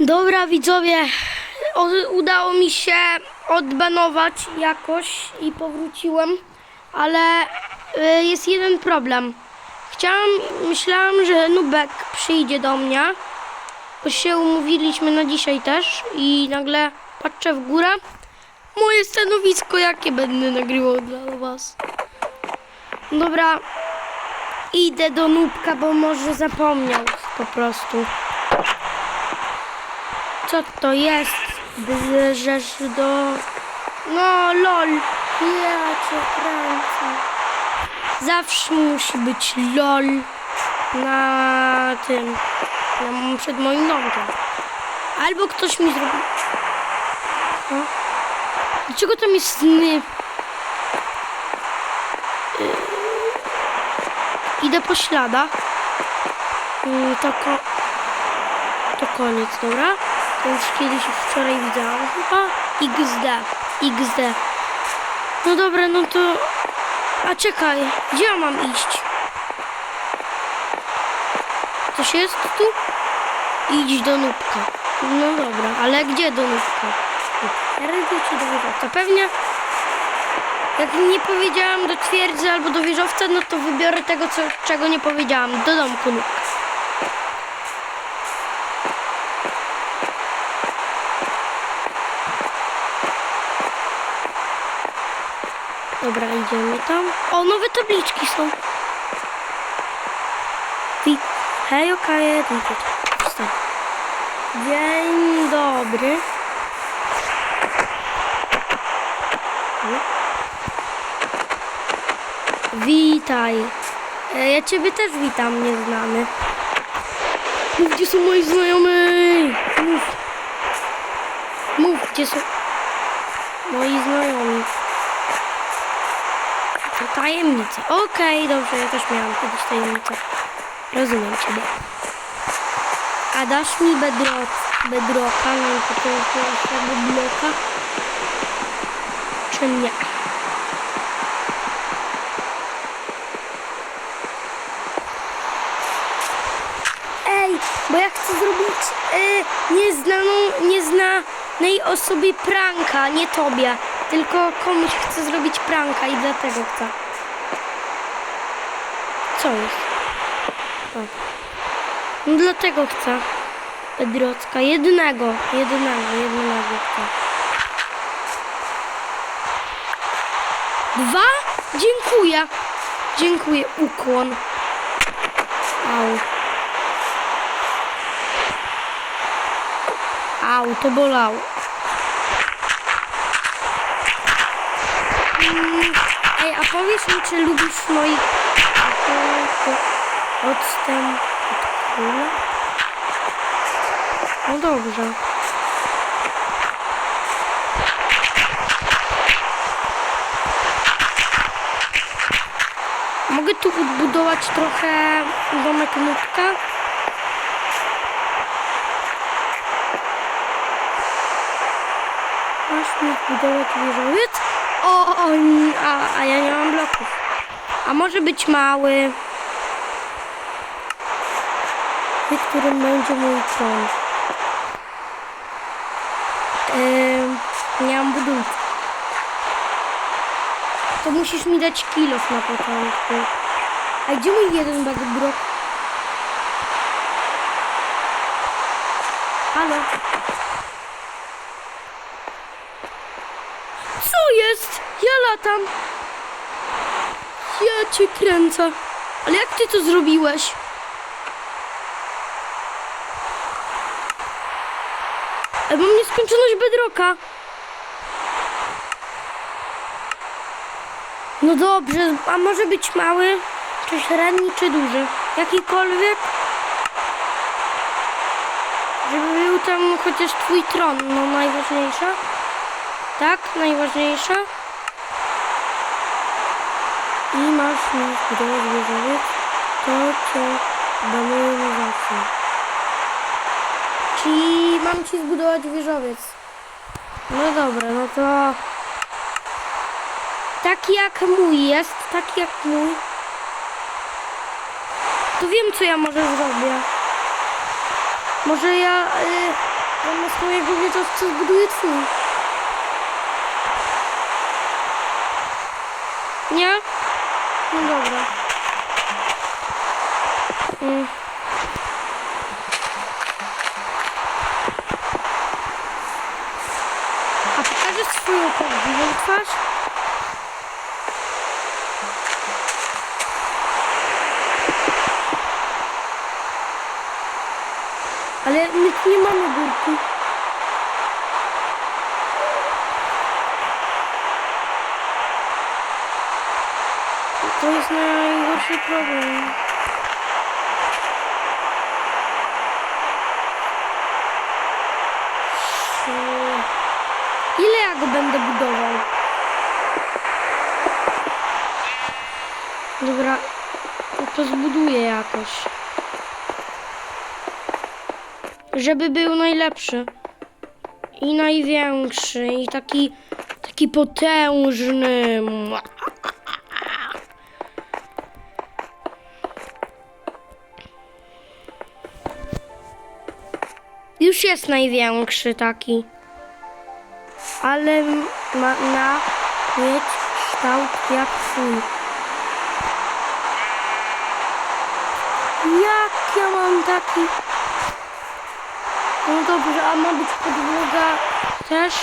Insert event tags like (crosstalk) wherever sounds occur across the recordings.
Dobra widzowie, udało mi się odbanować jakoś i powróciłem, ale y, jest jeden problem. Chciałam, myślałam, że Nubek przyjdzie do mnie, bo się umówiliśmy na dzisiaj też i nagle patrzę w górę. Moje stanowisko, jakie będę nagrywał dla was. Dobra, idę do Nubka, bo może zapomniał po prostu. Co to jest? Bierzesz do... No lol. Ja cię kręcę. Zawsze musi być lol na tym, na, przed moim domkiem. Albo ktoś mi zrobi... O. Dlaczego tam jest sny? Yy. Idę po śladach. Yy, to, ko... to koniec, dobra? Już kiedyś wczoraj widziałam chyba. XD. XD. No dobra, no to... A czekaj, gdzie ja mam iść? Coś jest tu? Idź do nóbka. No dobra, ale gdzie do nóbka? Rydy czy do wieżowca? Pewnie... Jak nie powiedziałam do twierdzy albo do wieżowca, no to wybiorę tego, co, czego nie powiedziałam. Do domku nóbka. Dobra, idziemy tam. O, nowe tabliczki są. Hej, okej, okay. Dzień dobry. Witaj. E, Ja ciebie też witam, nieznany. Mów, gdzie są moi znajomi. Mów. Mów, gdzie są moi znajomi. Tajemnica. Okej, dobrze, ja też miałam kiedyś tajemnicę. Rozumiem ciebie. A dasz mi bedrock, bedrocka, nie wiem, to jeszcze bloka? Czy nie? Ej, bo ja chcę zrobić y, nieznaną, nieznanej osobie pranka, nie tobie. Tylko komuś chcę zrobić pranka i dlatego chcę. Co jest? O. No dlatego chcę. Pedrocka. Jednego. Jednego. Jednego. Dwa? Dziękuję. Dziękuję. Ukłon. Au. Au, to bolało. Mm, Ej, a powiedz mi, czy lubisz moich odstęp od króla? No dobrze. Mogę tu odbudować trochę domek nutka? Masz mi zbudować wieżowiec? O, o, a, a ja nie mam bloków. A może być mały, przy którym będzie mój tron. Ym, nie mam budynku. To musisz mi dać kilof na początku. A gdzie mój jeden backbrock? Halo? Co jest? Ja latam. Ja cię kręcę. Ale jak ty to zrobiłeś? E, Mam nieskończoność bedroka. No dobrze, a może być mały, czy średni, czy duży? Jakikolwiek? Żeby był tam chociaż twój tron, no najważniejsza. Tak, najważniejsza. I masz mi zbudować wieżowiec, to cię banuję na zawsze. Czyli mam ci zbudować wieżowiec. No dobra, no to... Taki jak mój jest, taki jak mój. To wiem, co ja może zrobię. Może ja... Y, z mojego wieżowca zbuduję twój. Nie? No dobra. Mm. To jest najgorszy problem. Ile ja go będę budował? Dobra, to zbuduję jakoś. Żeby był najlepszy. I największy. I taki, taki potężny. Już jest największy taki. Ale ma na mieć kształt jak twój. Jak ja mam taki? No dobrze, a ma być podłoga też?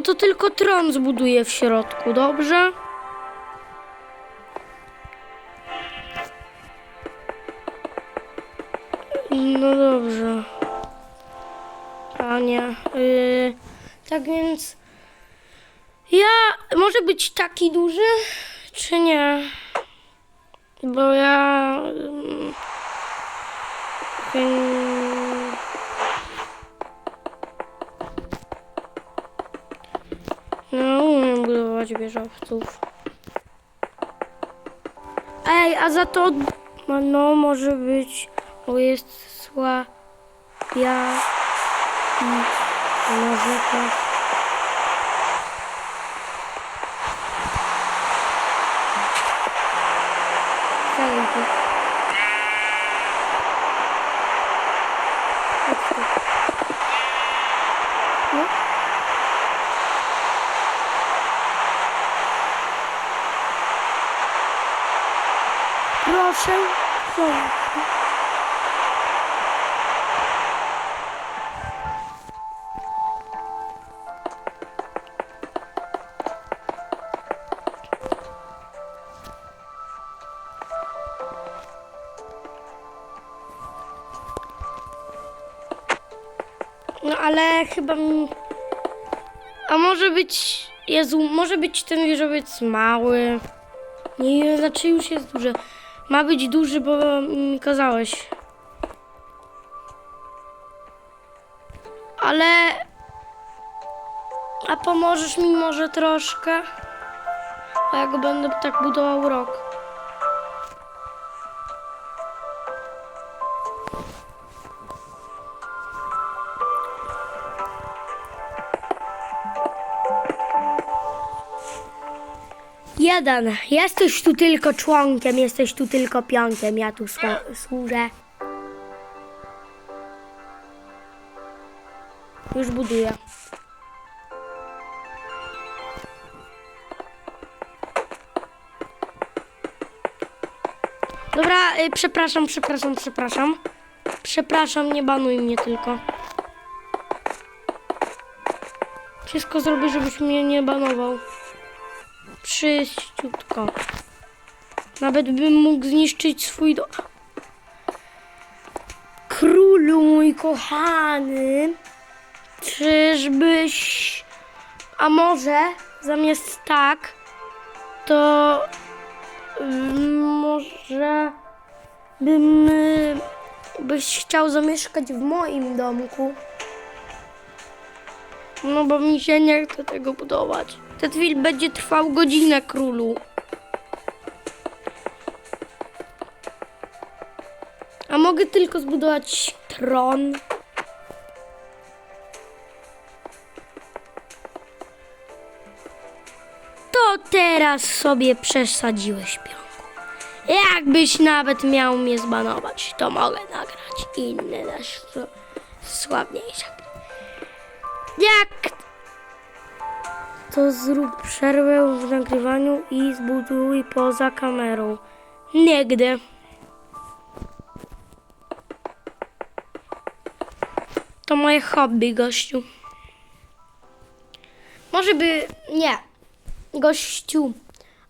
No to tylko tron zbuduję w środku, dobrze? No dobrze. Panie. Yy, tak więc. Ja. Może być taki duży, czy nie? Wieżowców. Ej, a za to. No, może być. Bo jest słabia. Może też. Czekaj tu. Ale chyba. A może być... Jezu, może być ten wieżowiec mały. Nie, znaczy już jest duży. Ma być duży, bo mi kazałeś. Ale... A pomożesz mi może troszkę? Bo ja go będę tak budował rok. Jeden. Jesteś tu tylko członkiem, jesteś tu tylko pionkiem. Ja tu służę. Już buduję. Dobra, y, przepraszam, przepraszam, przepraszam. Przepraszam, nie banuj mnie tylko. Wszystko zrobię, żebyś mnie nie banował. Przyściutko. Nawet bym mógł zniszczyć swój dom. Królu mój kochany, czyżbyś... A może zamiast tak, to mm, może bym y, byś chciał zamieszkać w moim domku. No bo mi się nie chce tego budować. Ten film będzie trwał godzinę, królu. A mogę tylko zbudować tron. To teraz sobie przesadziłeś pionku. Jakbyś nawet miał mnie zbanować, to mogę nagrać inne nasz sławniejsze. Jak to zrób przerwę w nagrywaniu i zbuduj poza kamerą. Nigdy. To moje hobby, gościu. Może by... Nie. Gościu.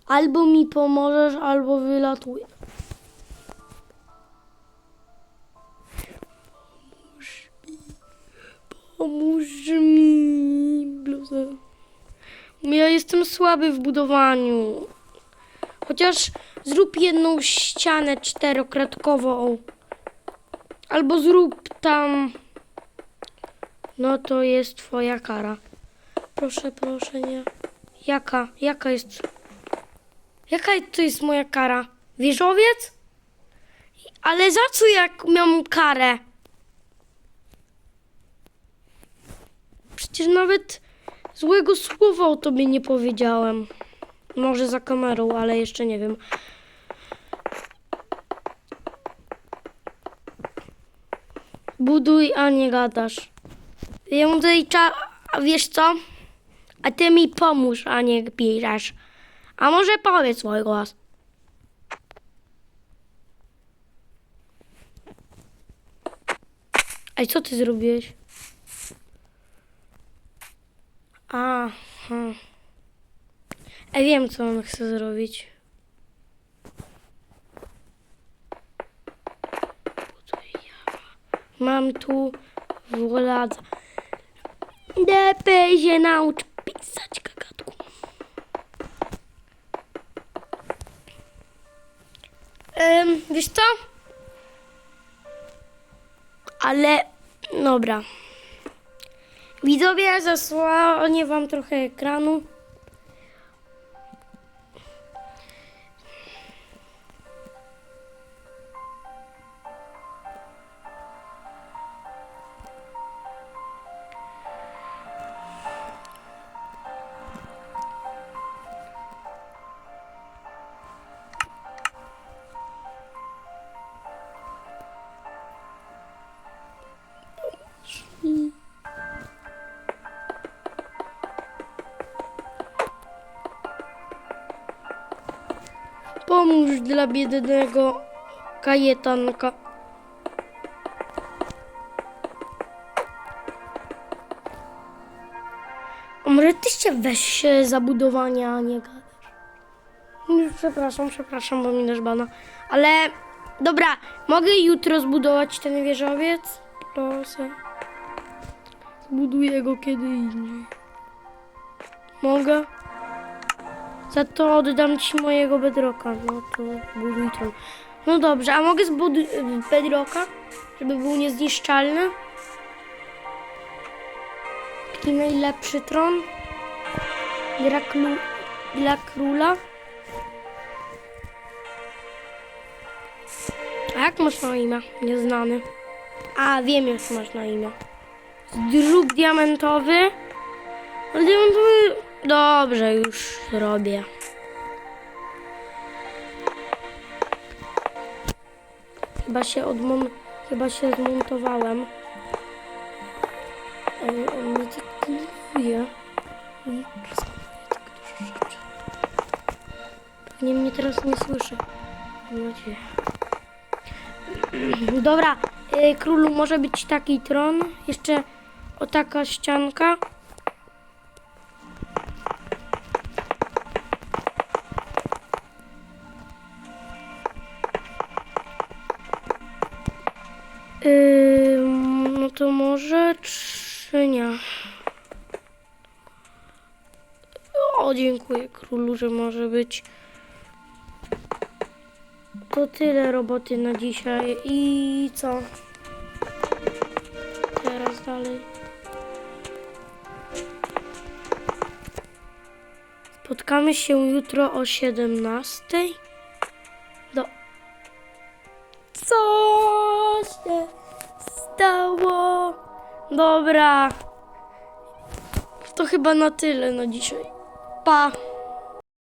Albo mi pomożesz, albo wylatuję. Pomóż mi, bluzę. Ja jestem słaby w budowaniu. Chociaż zrób jedną ścianę czterokratkową. Albo zrób tam. No to jest twoja kara. Proszę, proszę, nie. Jaka? Jaka jest? Jaka to jest moja kara? Wieżowiec? Ale za co jak miałam karę? Przecież nawet złego słowa o tobie nie powiedziałem. Może za kamerą, ale jeszcze nie wiem. Buduj, a nie gadasz. Ja mu cza... Wiesz co? A ty mi pomóż, a nie piszesz. A może powiedz swój głos. Ej, co ty zrobiłeś? Aha. Ej, wiem, co on chce zrobić. Mam tu władzę. Lepiej się naucz pisać, gagatku. Ym, wiesz co? Ale, dobra. Widzowie, zasłonię wam trochę ekranu. Pomóż dla biednego kajetanka. Może ty się weź się za budowanie, a nie gadasz? Nie, Przepraszam, przepraszam, bo mi też bana. Ale dobra, mogę jutro zbudować ten wieżowiec? Proszę. Zbuduję go kiedy indziej. Mogę? Za to oddam ci mojego bedroka. No to buduj to. No dobrze, a mogę zbudować bedroka, żeby był niezniszczalny? Taki najlepszy tron dla, klu, dla króla. A jak masz na imię? Nieznany. A, wiem jak masz na imię. Druk diamentowy. Ale diamentowy... Dobrze, już robię. Chyba się odmon... Chyba się zmontowałem. Ej, on mnie tak tak mnie teraz nie słyszy. Mam nadzieję. (clears throat) Dobra, y, królu może być taki tron. Jeszcze o taka ścianka. Dziękuję królu, że może być. To tyle roboty na dzisiaj i co? Teraz dalej. Spotkamy się jutro o 17. Do... Co się stało? Dobra. To chyba na tyle na dzisiaj. Pa.